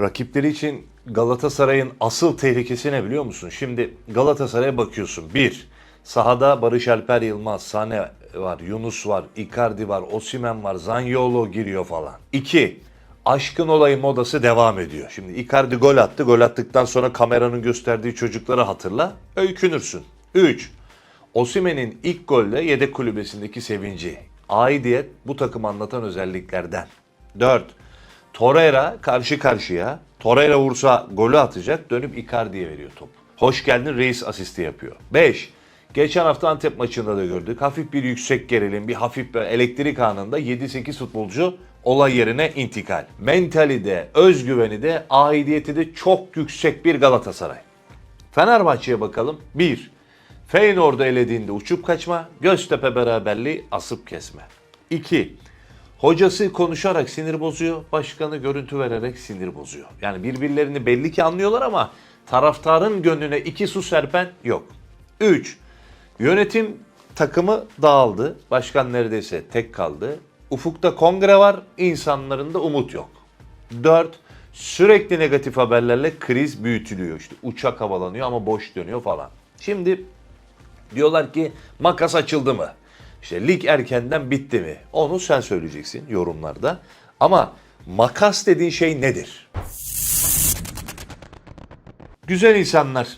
Rakipleri için Galatasaray'ın asıl tehlikesi ne biliyor musun? Şimdi Galatasaray'a bakıyorsun. Bir, sahada Barış Alper Yılmaz, Sane var, Yunus var, Icardi var, Osimen var, Zaniolo giriyor falan. İki, aşkın olayı modası devam ediyor. Şimdi Icardi gol attı. Gol attıktan sonra kameranın gösterdiği çocukları hatırla. Öykünürsün. Üç, Osimen'in ilk golle yedek kulübesindeki sevinci. Aidiyet bu takım anlatan özelliklerden. 4. Torreira karşı karşıya. Torreira vursa golü atacak. Dönüp Icardi'ye veriyor top. Hoş geldin reis asisti yapıyor. 5. Geçen hafta Antep maçında da gördük. Hafif bir yüksek gerilim, bir hafif bir elektrik anında 7-8 futbolcu olay yerine intikal. Mentali de, özgüveni de, aidiyeti de çok yüksek bir Galatasaray. Fenerbahçe'ye bakalım. 1. Feyenoord'u elediğinde uçup kaçma, Göztepe beraberliği asıp kesme. 2. Hocası konuşarak sinir bozuyor, başkanı görüntü vererek sinir bozuyor. Yani birbirlerini belli ki anlıyorlar ama taraftarın gönlüne iki su serpen yok. 3. Yönetim takımı dağıldı. Başkan neredeyse tek kaldı. Ufukta kongre var, insanların da umut yok. 4. Sürekli negatif haberlerle kriz büyütülüyor. İşte uçak havalanıyor ama boş dönüyor falan. Şimdi diyorlar ki makas açıldı mı? İşte lig erkenden bitti mi? Onu sen söyleyeceksin yorumlarda. Ama makas dediğin şey nedir? Güzel insanlar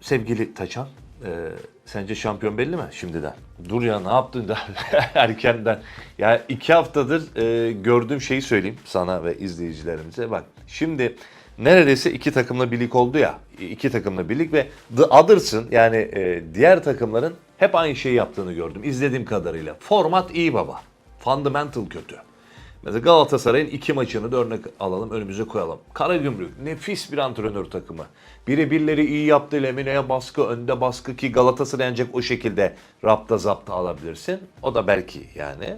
sevgili Taçan. Ee, sence şampiyon belli mi şimdiden? Dur ya ne yaptın da erkenden. Ya iki haftadır e, gördüğüm şeyi söyleyeyim sana ve izleyicilerimize. Bak şimdi neredeyse iki takımla birlik oldu ya. iki takımla birlik ve The Others'ın yani e, diğer takımların hep aynı şeyi yaptığını gördüm izlediğim kadarıyla. Format iyi baba. Fundamental kötü. Mesela Galatasaray'ın iki maçını da örnek alalım, önümüze koyalım. Karagümrük nefis bir antrenör takımı. Biri birileri iyi yaptı, Lemine'ye baskı, önde baskı ki Galatasaray ancak o şekilde rapta zapta alabilirsin. O da belki yani.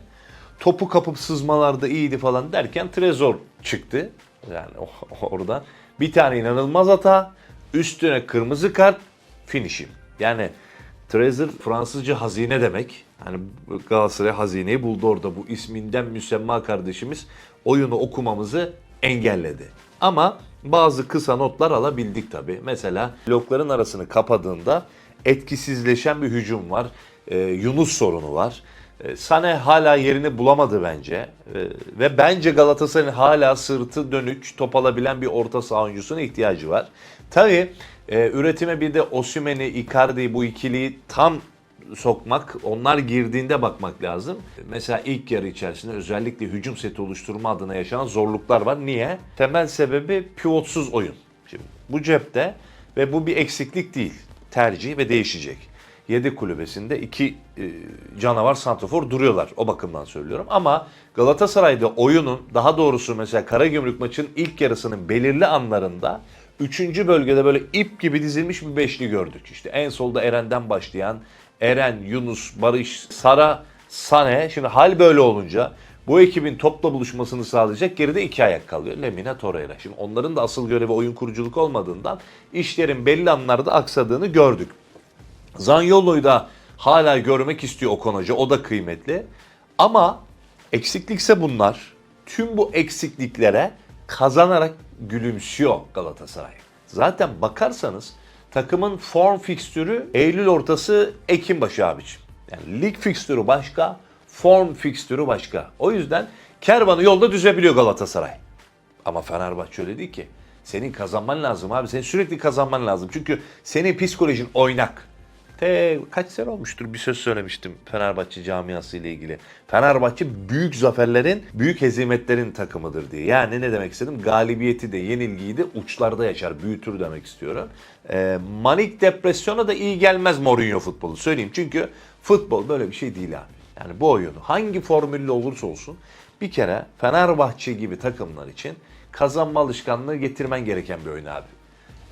Topu kapıp sızmalarda iyiydi falan derken Trezor çıktı. Yani oradan. Bir tane inanılmaz hata, üstüne kırmızı kart, finishim. Yani Trezor Fransızca hazine demek. Hani Galatasaray hazineyi buldu orada. Bu isminden müsemma kardeşimiz oyunu okumamızı engelledi. Ama bazı kısa notlar alabildik tabii. Mesela blokların arasını kapadığında etkisizleşen bir hücum var. Ee, Yunus sorunu var. Ee, Sane hala yerini bulamadı bence. Ee, ve bence Galatasaray'ın hala sırtı dönük top alabilen bir orta saha oyuncusuna ihtiyacı var. Tabii e, üretime bir de Osimhen'i, Icardi'yi bu ikiliyi tam sokmak, onlar girdiğinde bakmak lazım. Mesela ilk yarı içerisinde özellikle hücum seti oluşturma adına yaşanan zorluklar var. Niye? Temel sebebi pivotsuz oyun. Şimdi bu cepte ve bu bir eksiklik değil. Tercih ve değişecek. Yedek kulübesinde iki e, canavar santrafor duruyorlar. O bakımdan söylüyorum. Ama Galatasaray'da oyunun daha doğrusu mesela Karagümrük maçın ilk yarısının belirli anlarında Üçüncü bölgede böyle ip gibi dizilmiş bir beşli gördük. İşte en solda Eren'den başlayan Eren, Yunus, Barış, Sara, Sane. Şimdi hal böyle olunca bu ekibin topla buluşmasını sağlayacak geride iki ayak kalıyor. Lemina, Torreira. Şimdi onların da asıl görevi oyun kuruculuk olmadığından işlerin belli anlarda aksadığını gördük. Zanyolo'yu da hala görmek istiyor Okan Hoca. O da kıymetli. Ama eksiklikse bunlar. Tüm bu eksikliklere kazanarak gülümsüyor Galatasaray. Zaten bakarsanız takımın form fikstürü Eylül ortası Ekim başı abiciğim. Yani lig fikstürü başka, form fikstürü başka. O yüzden kervanı yolda düzebiliyor Galatasaray. Ama Fenerbahçe öyle değil ki. Senin kazanman lazım abi. Senin sürekli kazanman lazım. Çünkü senin psikolojin oynak. Te kaç sene olmuştur bir söz söylemiştim Fenerbahçe camiası ile ilgili. Fenerbahçe büyük zaferlerin, büyük hezimetlerin takımıdır diye. Yani ne demek istedim? Galibiyeti de, yenilgiyi de uçlarda yaşar, büyütür demek istiyorum. Ee, manik depresyona da iyi gelmez Mourinho futbolu söyleyeyim. Çünkü futbol böyle bir şey değil abi. Yani bu oyunu hangi formülle olursa olsun bir kere Fenerbahçe gibi takımlar için kazanma alışkanlığı getirmen gereken bir oyun abi.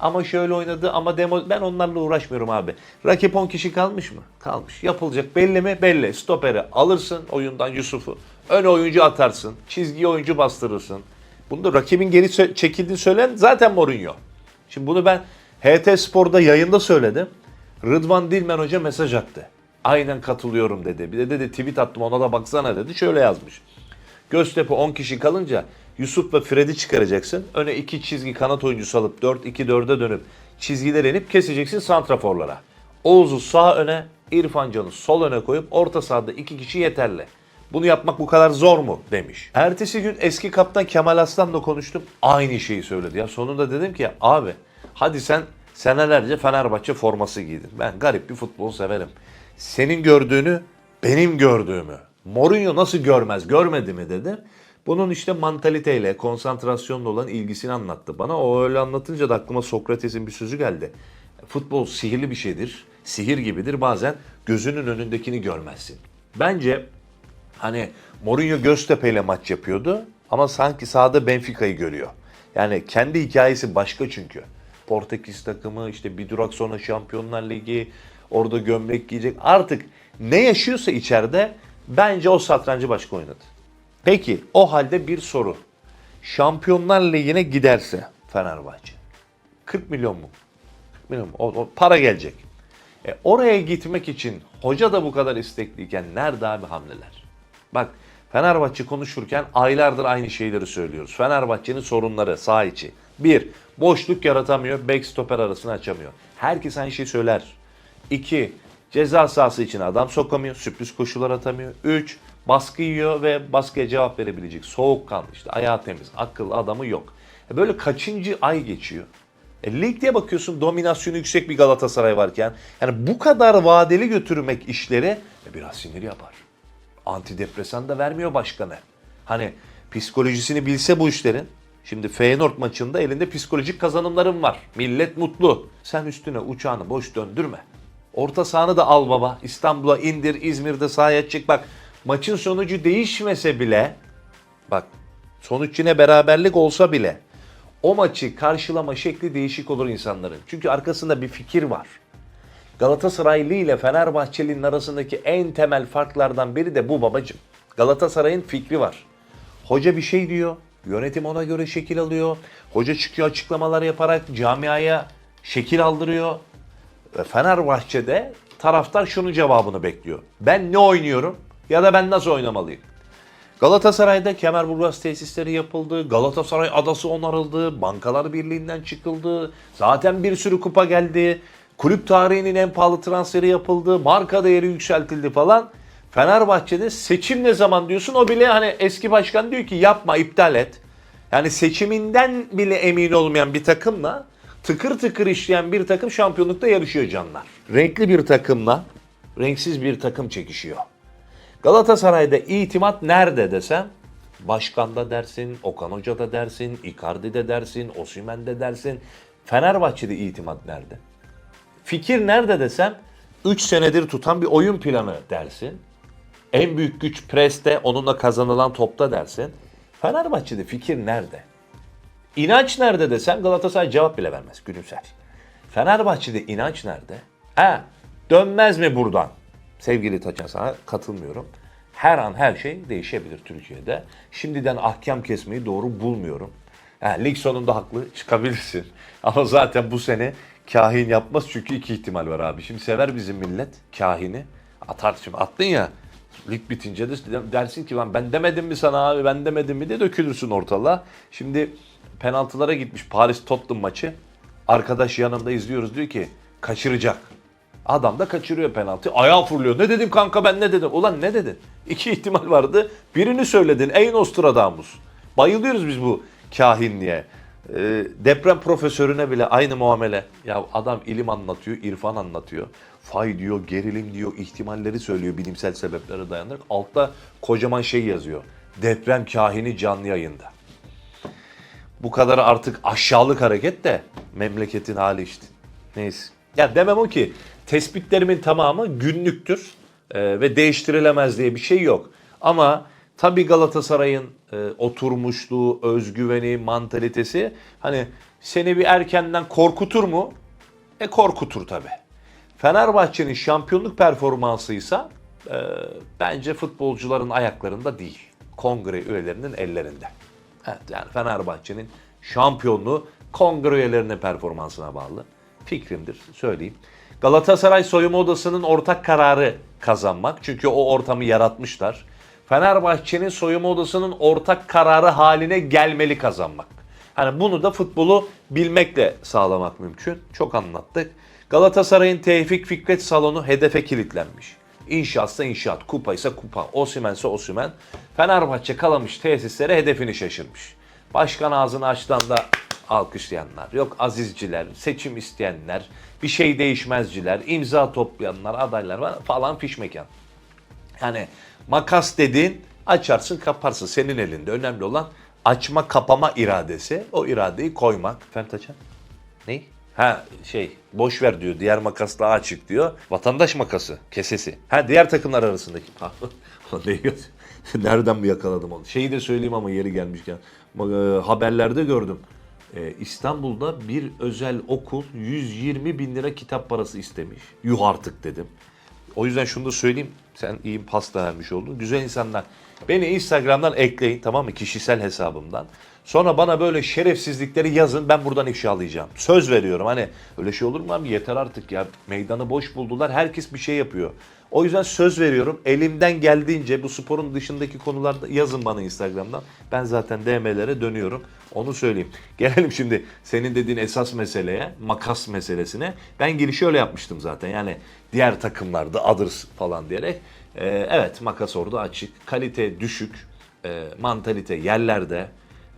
Ama şöyle oynadı ama demo ben onlarla uğraşmıyorum abi. Rakip 10 kişi kalmış mı? Kalmış. Yapılacak belli mi? Belli. Stoperi alırsın oyundan Yusuf'u. Ön oyuncu atarsın. Çizgiye oyuncu bastırırsın. Bunu da rakibin geri çekildiğini söyleyen zaten Mourinho. Şimdi bunu ben HT Spor'da yayında söyledim. Rıdvan Dilmen Hoca mesaj attı. Aynen katılıyorum dedi. Bir de dedi tweet attım ona da baksana dedi. Şöyle yazmış. Göztepe 10 kişi kalınca Yusuf ve Fred'i çıkaracaksın. Öne iki çizgi kanat oyuncusu alıp 4-2-4'e dönüp çizgiler inip keseceksin santraforlara. Oğuz'u sağ öne, İrfan Can'ı sol öne koyup orta sahada iki kişi yeterli. Bunu yapmak bu kadar zor mu demiş. Ertesi gün eski kaptan Kemal Aslan'la konuştum. Aynı şeyi söyledi. Ya sonunda dedim ki abi hadi sen senelerce Fenerbahçe forması giydin. Ben garip bir futbol severim. Senin gördüğünü benim gördüğümü. Mourinho nasıl görmez görmedi mi dedim. Bunun işte mantaliteyle, konsantrasyonla olan ilgisini anlattı bana. O öyle anlatınca da aklıma Sokrates'in bir sözü geldi. Futbol sihirli bir şeydir. Sihir gibidir. Bazen gözünün önündekini görmezsin. Bence Hani Mourinho Göztepe ile maç yapıyordu ama sanki sahada Benfica'yı görüyor. Yani kendi hikayesi başka çünkü. Portekiz takımı işte bir durak sonra Şampiyonlar Ligi orada gömlek giyecek. Artık ne yaşıyorsa içeride bence o satrancı başka oynadı. Peki o halde bir soru. Şampiyonlar Ligi'ne giderse Fenerbahçe 40 milyon mu? 40 milyon mu? O, o para gelecek. E, oraya gitmek için hoca da bu kadar istekliyken nerede abi hamleler? Bak Fenerbahçe konuşurken aylardır aynı şeyleri söylüyoruz. Fenerbahçe'nin sorunları sağ içi. Bir, boşluk yaratamıyor, back stoper arasını açamıyor. Herkes aynı şeyi söyler. İki, ceza sahası için adam sokamıyor, sürpriz koşular atamıyor. Üç, baskı yiyor ve baskıya cevap verebilecek soğukkanlı işte ayağı temiz, akıllı adamı yok. E böyle kaçıncı ay geçiyor? E, ligde bakıyorsun dominasyonu yüksek bir Galatasaray varken yani bu kadar vadeli götürmek işleri e, biraz sinir yapar. Antidepresan da vermiyor başkanı. Hani psikolojisini bilse bu işlerin. Şimdi Feyenoord maçında elinde psikolojik kazanımların var. Millet mutlu. Sen üstüne uçağını boş döndürme. Orta sahanı da al baba. İstanbul'a indir, İzmir'de sahaya çık. Bak maçın sonucu değişmese bile bak sonuç yine beraberlik olsa bile o maçı karşılama şekli değişik olur insanların. Çünkü arkasında bir fikir var. Galatasaraylı ile Fenerbahçeli'nin arasındaki en temel farklardan biri de bu babacım. Galatasaray'ın fikri var. Hoca bir şey diyor, yönetim ona göre şekil alıyor. Hoca çıkıyor açıklamalar yaparak camiaya şekil aldırıyor. Ve Fenerbahçe'de taraftar şunun cevabını bekliyor. Ben ne oynuyorum ya da ben nasıl oynamalıyım? Galatasaray'da Kemerburgaz tesisleri yapıldı, Galatasaray adası onarıldı, Bankalar Birliği'nden çıkıldı, zaten bir sürü kupa geldi, kulüp tarihinin en pahalı transferi yapıldı, marka değeri yükseltildi falan. Fenerbahçe'de seçim ne zaman diyorsun o bile hani eski başkan diyor ki yapma iptal et. Yani seçiminden bile emin olmayan bir takımla tıkır tıkır işleyen bir takım şampiyonlukta yarışıyor canlar. Renkli bir takımla renksiz bir takım çekişiyor. Galatasaray'da itimat nerede desem Başkan'da dersin, Okan Hoca'da dersin, Icardi'de dersin, Osimhen'de dersin. Fenerbahçe'de itimat nerede? Fikir nerede desem 3 senedir tutan bir oyun planı dersin. En büyük güç preste, onunla kazanılan topta dersin. Fenerbahçe'de fikir nerede? İnanç nerede desem Galatasaray cevap bile vermez, gülümser. Fenerbahçe'de inanç nerede? Ha, dönmez mi buradan? Sevgili Taçan sana katılmıyorum. Her an her şey değişebilir Türkiye'de. Şimdiden ahkam kesmeyi doğru bulmuyorum. Ha, lig sonunda haklı çıkabilirsin. Ama zaten bu sene kahin yapmaz çünkü iki ihtimal var abi. Şimdi sever bizim millet kahini. Atar şimdi attın ya lig bitince de dersin ki lan ben demedim mi sana abi ben demedim mi diye dökülürsün ortalığa. Şimdi penaltılara gitmiş Paris Tottenham maçı. Arkadaş yanımda izliyoruz diyor ki kaçıracak. Adam da kaçırıyor penaltı. Ayağı fırlıyor. Ne dedim kanka ben ne dedim? Ulan ne dedin? İki ihtimal vardı. Birini söyledin. Ey Nostradamus. Bayılıyoruz biz bu kahinliğe. Ee, deprem profesörüne bile aynı muamele. Ya adam ilim anlatıyor, irfan anlatıyor. Fay diyor, gerilim diyor, ihtimalleri söylüyor bilimsel sebeplere dayanarak. Altta kocaman şey yazıyor. Deprem kahini canlı yayında. Bu kadar artık aşağılık hareket de memleketin hali işte. Neyse. Ya demem o ki tespitlerimin tamamı günlüktür e, ve değiştirilemez diye bir şey yok. Ama tabii Galatasaray'ın e, oturmuşluğu, özgüveni, mantalitesi hani seni bir erkenden korkutur mu? E korkutur tabii. Fenerbahçe'nin şampiyonluk performansıysa e, bence futbolcuların ayaklarında değil. Kongre üyelerinin ellerinde. Evet, yani Fenerbahçe'nin şampiyonluğu kongre üyelerinin performansına bağlı. Fikrimdir söyleyeyim. Galatasaray soyunma odasının ortak kararı kazanmak. Çünkü o ortamı yaratmışlar. Fenerbahçe'nin soyunma odasının ortak kararı haline gelmeli kazanmak. Hani bunu da futbolu bilmekle sağlamak mümkün. Çok anlattık. Galatasaray'ın Tevfik Fikret salonu hedefe kilitlenmiş. İnşaatsa inşaat, kupa ise kupa, Osimense Osimen. Fenerbahçe kalamış tesislere hedefini şaşırmış. Başkan ağzını açtığında alkışlayanlar, yok azizciler, seçim isteyenler, bir şey değişmezciler, imza toplayanlar, adaylar falan fiş mekan. Yani makas dediğin açarsın kaparsın senin elinde. Önemli olan açma kapama iradesi. O iradeyi koymak. Efendim Taçan? Ne? Ha şey boş ver diyor. Diğer makas daha açık diyor. Vatandaş makası kesesi. Ha diğer takımlar arasındaki. Ne diyor? Nereden mi yakaladım onu? Şeyi de söyleyeyim ama yeri gelmişken. E, haberlerde gördüm. E, İstanbul'da bir özel okul 120 bin lira kitap parası istemiş. Yuh artık dedim. O yüzden şunu da söyleyeyim. Sen iyi pasta vermiş oldun. Güzel insanlar. Beni Instagram'dan ekleyin tamam mı? Kişisel hesabımdan. Sonra bana böyle şerefsizlikleri yazın ben buradan ifşalayacağım. Söz veriyorum hani öyle şey olur mu abi yeter artık ya. Meydanı boş buldular herkes bir şey yapıyor. O yüzden söz veriyorum elimden geldiğince bu sporun dışındaki konularda yazın bana Instagram'dan. Ben zaten DM'lere dönüyorum. Onu söyleyeyim. Gelelim şimdi senin dediğin esas meseleye, makas meselesine. Ben girişi öyle yapmıştım zaten. Yani diğer takımlarda others falan diyerek. Ee, evet makas orada açık. Kalite düşük. Ee, mantalite yerlerde.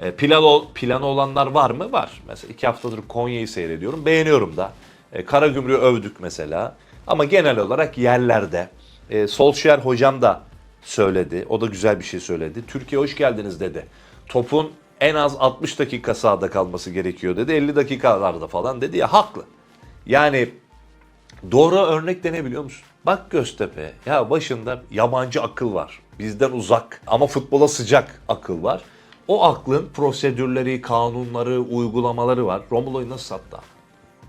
Ee, plan, ol- planı olanlar var mı? Var. Mesela iki haftadır Konya'yı seyrediyorum. Beğeniyorum da. Ee, Karagümrük'ü övdük mesela. Ama genel olarak yerlerde. Ee, Solskjaer hocam da söyledi. O da güzel bir şey söyledi. Türkiye hoş geldiniz dedi. Topun en az 60 dakika sahada kalması gerekiyor dedi. 50 dakikalarda falan dedi ya haklı. Yani doğru örnek de ne biliyor musun? Bak Göztepe ya başında yabancı akıl var. Bizden uzak ama futbola sıcak akıl var. O aklın prosedürleri, kanunları, uygulamaları var. Romulo'yu nasıl sattı?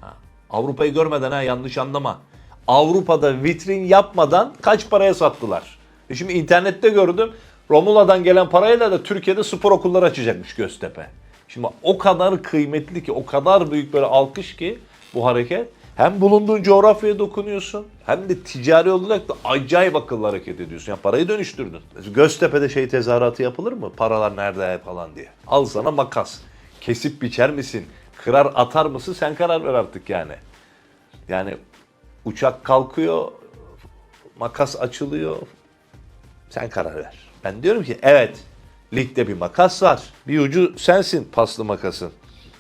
Ha. Avrupa'yı görmeden ha yanlış anlama. Avrupa'da vitrin yapmadan kaç paraya sattılar? E şimdi internette gördüm. Romula'dan gelen parayla da Türkiye'de spor okulları açacakmış Göztepe. Şimdi o kadar kıymetli ki, o kadar büyük böyle alkış ki bu hareket. Hem bulunduğun coğrafyaya dokunuyorsun hem de ticari olarak da acayip akıllı hareket ediyorsun. Yani parayı dönüştürdün. Göztepe'de şey tezahüratı yapılır mı? Paralar nerede falan diye. Al sana makas. Kesip biçer misin? Kırar atar mısın? Sen karar ver artık yani. Yani uçak kalkıyor, makas açılıyor. Sen karar ver. Ben diyorum ki evet ligde bir makas var. Bir ucu sensin paslı makasın.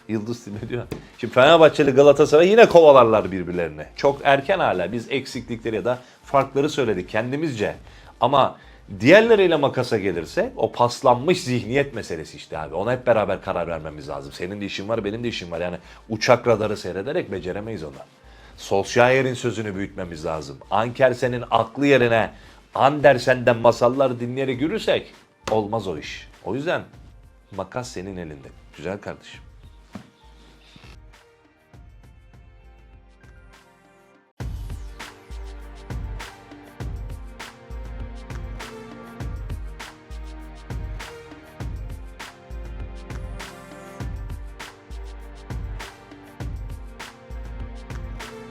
Yıldız Tilbe diyor. Şimdi Fenerbahçe ile Galatasaray yine kovalarlar birbirlerini. Çok erken hala biz eksiklikleri ya da farkları söyledik kendimizce. Ama diğerleriyle makasa gelirse o paslanmış zihniyet meselesi işte abi. Ona hep beraber karar vermemiz lazım. Senin de işin var benim de işim var. Yani uçak radarı seyrederek beceremeyiz onu. Solskjaer'in sözünü büyütmemiz lazım. Ankersen'in aklı yerine Andersen'den masallar dinleyerek yürürsek olmaz o iş. O yüzden makas senin elinde. Güzel kardeşim.